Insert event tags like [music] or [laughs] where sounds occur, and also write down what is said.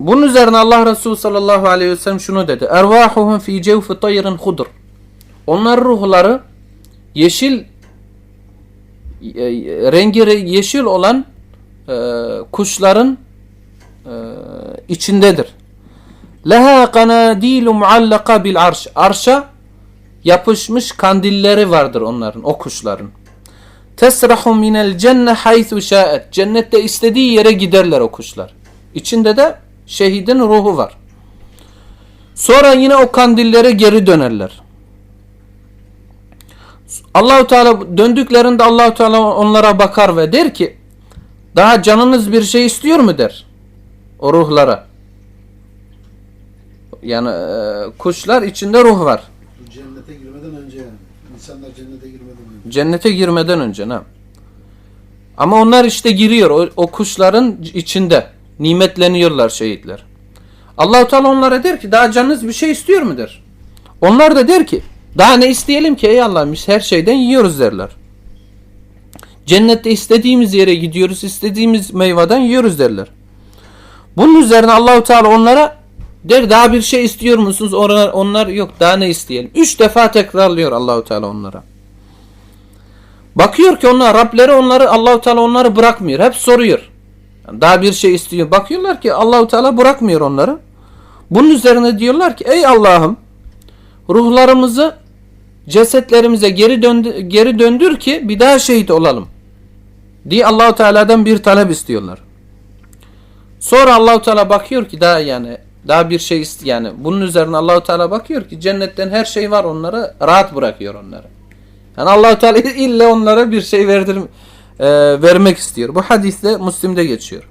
Bunun üzerine Allah Resulü sallallahu aleyhi ve sellem şunu dedi. Ervahuhum fi cevfi tayrin hudur. Onlar ruhları yeşil e, rengi re- yeşil olan e, kuşların e, içindedir. Leha kanadilu muallaka bil arş. Arşa yapışmış kandilleri vardır onların, o kuşların. Tesrahu minel cenne haythu şaet. Cennette istediği yere giderler o kuşlar. İçinde de şehidin ruhu var. Sonra yine o kandillere geri dönerler. Allahu Teala döndüklerinde Allahu Teala onlara bakar ve der ki daha canınız bir şey istiyor mu der o ruhlara. Yani e, kuşlar içinde ruh var. Cennete girmeden önce yani. İnsanlar cennete girmeden önce. Cennete girmeden önce ne? Ama onlar işte giriyor o, o kuşların içinde. Nimetleniyorlar şehitler. Allahu Teala onlara der ki daha canınız bir şey istiyor mu der. Onlar da der ki daha ne isteyelim ki ey Allah'ım biz her şeyden yiyoruz derler. Cennette istediğimiz yere gidiyoruz, istediğimiz meyveden yiyoruz derler. Bunun üzerine Allahu Teala onlara der daha bir şey istiyor musunuz? Onlar, onlar yok daha ne isteyelim. Üç defa tekrarlıyor Allahu Teala onlara. Bakıyor ki onlar Rableri onları Allahu Teala onları bırakmıyor. Hep soruyor. Yani daha bir şey istiyor. Bakıyorlar ki Allahu Teala bırakmıyor onları. Bunun üzerine diyorlar ki ey Allah'ım ruhlarımızı cesetlerimize geri döndü, geri döndür ki bir daha şehit olalım. diye Allahu Teala'dan bir talep istiyorlar. Sonra Allahu Teala bakıyor ki daha yani daha bir şey ist yani bunun üzerine Allahu Teala bakıyor ki cennetten her şey var onları rahat bırakıyor onları. Yani Allahu Teala [laughs] illa onlara bir şey verdir e, vermek istiyor. Bu hadiste Müslim'de geçiyor.